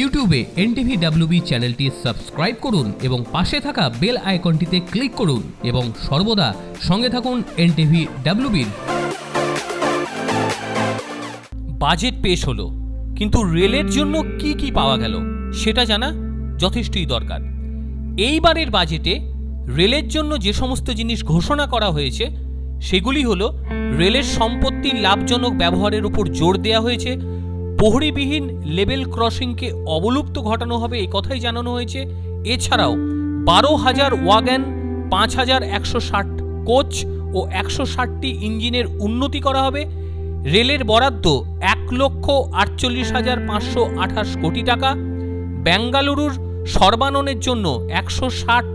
ইউটিউবে NTV WB চ্যানেলটি subscribe করুন এবং পাশে থাকা বেল আইকনটিতে ক্লিক করুন এবং সর্বদা সঙ্গে থাকুন এনটিভি ডাব্লিউবির বাজেট পেশ হলো, কিন্তু রেলের জন্য কি কি পাওয়া গেল সেটা জানা যথেষ্টই দরকার। এইবারের বাজেটে রেলের জন্য যে সমস্ত জিনিস ঘোষণা করা হয়েছে, সেগুলি হলো রেলের সম্পত্তির লাভজনক ব্যবহারের উপর জোর দেওয়া হয়েছে প্রহরীবিহীন লেভেল ক্রসিংকে অবলুপ্ত ঘটানো হবে এই কথাই জানানো হয়েছে। এছাড়াও বারো হাজার ওয়াগ্যান পাঁচ হাজার একশো ষাট কোচ ও একশো ষাটটি ইঞ্জিনের উন্নতি করা হবে। রেলের বরাদ্দ এক লক্ষ আটচল্লিশ হাজার পাঁচশো আঠাশ কোটি টাকা। বেঙ্গালুরুর সর্বাননের জন্য একশো ষাট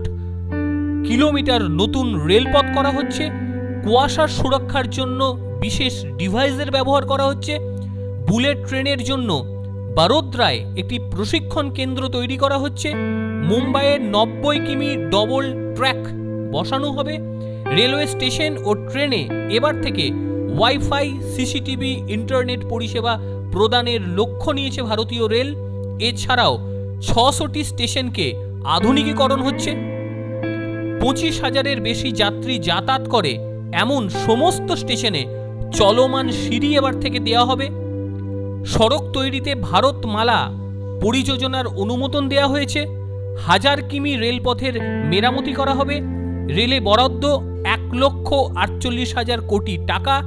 কিলোমিটার নতুন রেলপথ করা হচ্ছে। কুয়াশার সুরক্ষার জন্য বিশেষ ডিভাইসের ব্যবহার করা হচ্ছে। বুলেট ট্রেনের জন্য বারোদ্রায় একটি প্রশিক্ষণ কেন্দ্র তৈরি করা হচ্ছে। মুম্বাইয়ের নব্বই কিমি ডবল ট্র্যাক বসানো হবে। রেলওয়ে স্টেশন ও ট্রেনে এবার থেকে ওয়াইফাই, সিসিটিভি, ইন্টারনেট পরিষেবা প্রদানের লক্ষ্য নিয়েছে ভারতীয় রেল। এছাড়াও ছশোটি স্টেশনকে আধুনিকীকরণ হচ্ছে। পঁচিশ হাজারের বেশি যাত্রী যাতায়াত করে এমন সমস্ত স্টেশনে চলমান সিঁড়ি এবার থেকে দেওয়া হবে। সড়ক তৈরিতে ভারতমালা পরিযোজনার অনুমোদন দেওয়া হয়েছে। হাজার কিমি রেলপথের মেরামতি করা হবে। রেলে বরাদ্দ এক লক্ষ আটচল্লিশ হাজার কোটি টাকা।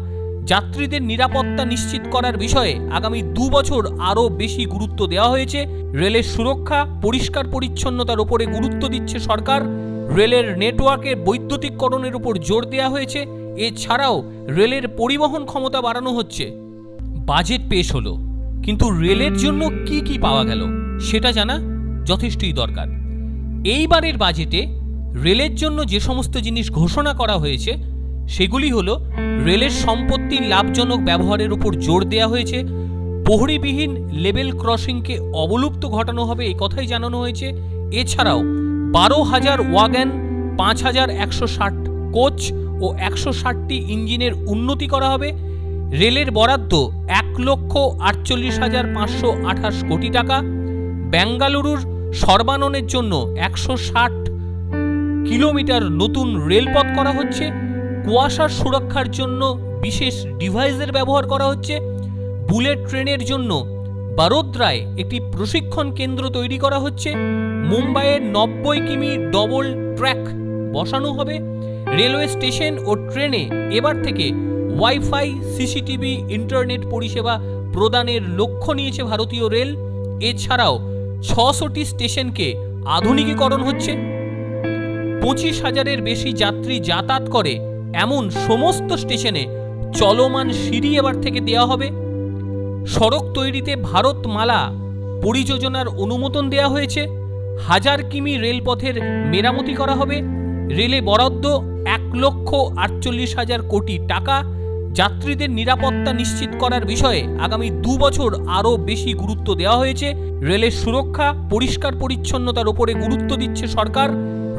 যাত্রীদের নিরাপত্তা নিশ্চিত করার বিষয়ে আগামী দু বছর আরও বেশি গুরুত্ব দেওয়া হয়েছে। রেলের সুরক্ষা, পরিষ্কার পরিচ্ছন্নতার উপরে গুরুত্ব দিচ্ছে সরকার। রেলের নেটওয়ার্কের বৈদ্যুতিককরণের উপর জোর দেওয়া হয়েছে। এছাড়াও রেলের পরিবহন ক্ষমতা বাড়ানো হচ্ছে। বাজেট পেশ হলো। কিন্তু রেলের জন্য কি কি পাওয়া গেল, সেটা জানা যথেষ্টই দরকার। এইবারের বাজেটে রেলের জন্য যে সমস্ত জিনিস ঘোষণা করা হয়েছে, সেগুলি হলো রেলের সম্পত্তির লাভজনক ব্যবহারের উপর জোর দেওয়া হয়েছে, প্রহরীবিহীন লেভেল ক্রসিংকে অবলুপ্ত ঘটানো হবে এই কথাই জানানো হয়েছে, এছাড়াও বারো হাজার ওয়াগ্যান পাঁচ হাজার একশো ষাট কোচ ও একশো ষাটটি ইঞ্জিনের উন্নতি করা হবে রেলের বরাদ্দ এক লক্ষ আটচল্লিশ হাজার পাঁচশো আঠাশ কোটি টাকা, বেঙ্গালুরুর সর্বাননের জন্য একশো ষাট কিলোমিটার নতুন রেলপথ করা হচ্ছে, কুয়াশার সুরক্ষার জন্য বিশেষ ডিভাইসের ব্যবহার করা হচ্ছে, বুলেট ট্রেনের জন্য বারোদ্রায় একটি প্রশিক্ষণ কেন্দ্র তৈরি করা হচ্ছে, মুম্বাইয়ের নব্বই কিমি ডবল ট্র্যাক বসানো হবে, রেলওয়ে স্টেশন ও ট্রেনে এবার থেকে ওয়াইফাই সিসিটিভি ইন্টারনেট পরিষেবা প্রদানের লক্ষ্য নিয়েছে ভারতীয় রেল। এছাড়াও ছশোটি স্টেশনকে আধুনিকীকরণ হচ্ছে। পঁচিশ হাজারের বেশি যাত্রী যাতায়াত করে এমন সমস্ত স্টেশনে চলমান সিঁড়ি এবার থেকে দেওয়া হবে। সড়ক তৈরিতে ভারতমালা পরিযোজনার অনুমোদন দেওয়া হয়েছে। হাজার কিমি রেলপথের মেরামতি করা হবে। রেলে বরাদ্দ এক লক্ষ আটচল্লিশ হাজার কোটি টাকা। যাত্রীদের নিরাপত্তা নিশ্চিত করার বিষয়ে আগামী দু বছর আরও বেশি গুরুত্ব দেওয়া হয়েছে। রেলের সুরক্ষা, পরিষ্কার পরিচ্ছন্নতার ওপরে গুরুত্ব দিচ্ছে সরকার।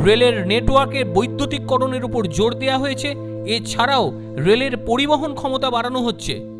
রেলের নেটওয়ার্কের বৈদ্যুতিককরণের উপর জোর দেওয়া হয়েছে। এছাড়াও রেলের পরিবহন ক্ষমতা বাড়ানো হচ্ছে।